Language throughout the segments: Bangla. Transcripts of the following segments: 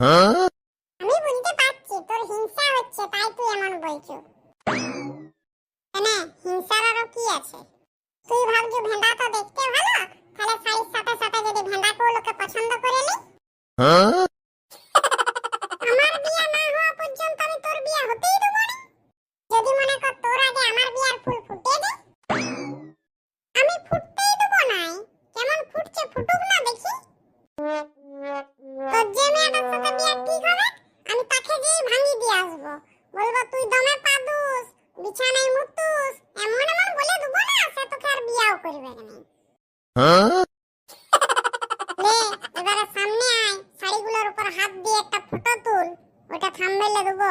আমি বুঝতে পারছি, তোর হিংসা হচ্ছে, তাই তুই এমন বলছো। না হিংসার আরও কি আছে? তুই ভাবছ ভেন্ডা তো দেখতে ভালো? তাহলে শাড়ির সাথে সাথে যদি ভেন্দাকেও লোকে পছন্দ করে নি। বিয়াও করবে লে এবারে সামনে আয়। শাড়িগুলোর উপর হাত দিয়ে একটা ফটো তুল। ওটা থাম্বনেলে দেবো।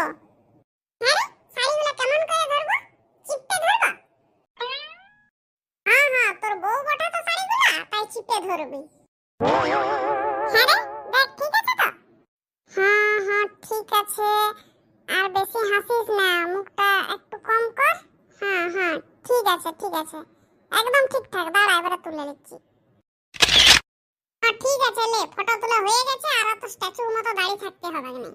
হ্যাঁ শাড়িগুলো কেমন করে ধরবো? চিপতে ধরবো? হ্যাঁ হ্যাঁ তোর বউ বটা তো শাড়িগুলো তাই চিপে ধরবি। হ্যাঁ রে দেখ ঠিক আছে তো? হ্যাঁ হ্যাঁ ঠিক আছে। আর বেশি হাসিস না মুখটা একটু কম কর। হ্যাঁ হ্যাঁ ঠিক আছে ঠিক আছে। একদম ঠিকঠাক। দাঁড়া, এবারে তুলে নিচ্ছি। হ্যাঁ ঠিক আছে, লে ফটো তোলা হয়ে গেছে, আর অত স্ট্যাচুর মতো দাঁড়িয়ে থাকতে হবে না।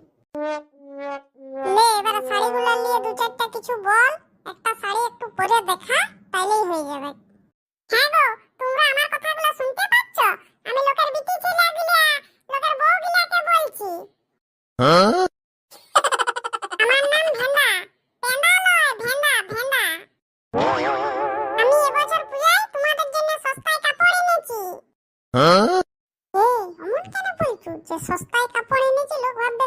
লে, এবারে শাড়িগুলো নিয়ে দু চারটা কিছু বল। একটা শাড়ি একটু পরে দেখা, তাইলেই হয়ে যাবে। হ্যাঁ গো, তোমরা আমার কথাগুলো শুনতে পাচ্ছ? আমি লোকের বিটি ছেলে গিলা লোকের বউ গিলাকে বলছি। আমার এই অমন কেন বলছো? যে সস্তায় কাপড় এনেছিল ভাববে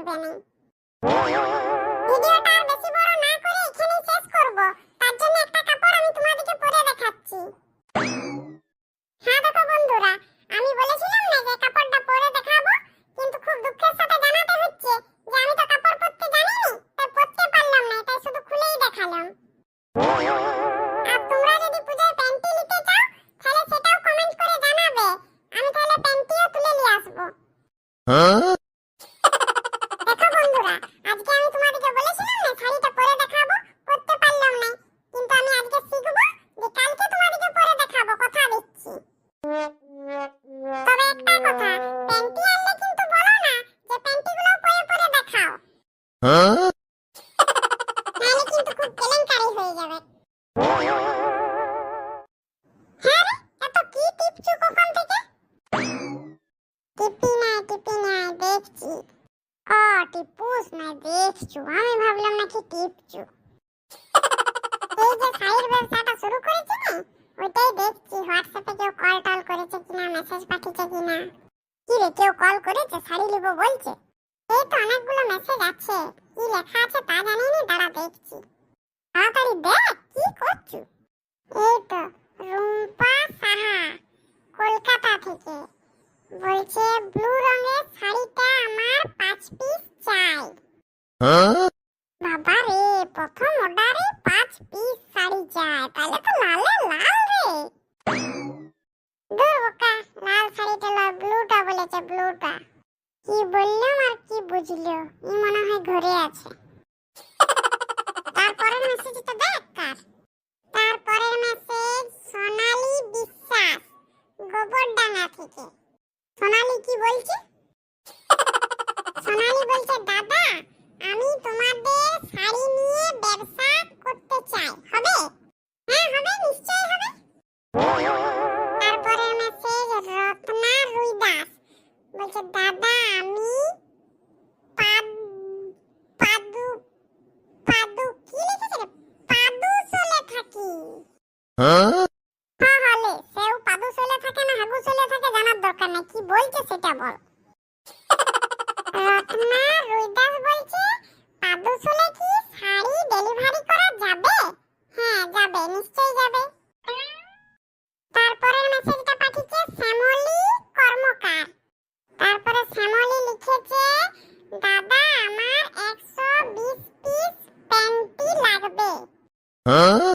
করবে না। ভিডিওটা আর বেশি বড় না করে এখানেই শেষ করব। তার জন্য একটা কাপড় আমি তোমাদেরকে পরে দেখাচ্ছি। হ্যাঁ দেখো বন্ধুরা, আমি বলেছিলাম না যে কাপড়টা পরে দেখাবো, কিন্তু খুব দুঃখের সাথে জানাতে হচ্ছে যে আমি তো কাপড় পরতে জানিনি, তাই পরতে পারলাম না, তাই শুধু খুলেই দেখালাম। খুব কেলেঙ্কারি হয়ে যাবে হ্যাঁ এত কি টিপছো কখন থেকে টিপি না টিপি না দেখছি ও টিপুস না দেখছ আমি ভাবলাম নাকি টিপছো কল করেছে শাড়ি নিব বলছে এই তো অনেকগুলো মেসেজ আছে কি লেখা আছে তা জানি Huh? তারপরের মেসেজ রত্না রুইদাস। বলছে, দাদা, আমি পাদু পাদু কি লিখেছে রে? পাদুসলে থাকি। হ্যাঁ হলে সেও পাদুসলে থাকে না, হাগুসলে থাকে, জানার দরকার নাই। কি বলছে সেটা বল। রত্না রুইদাস বলছে 嗯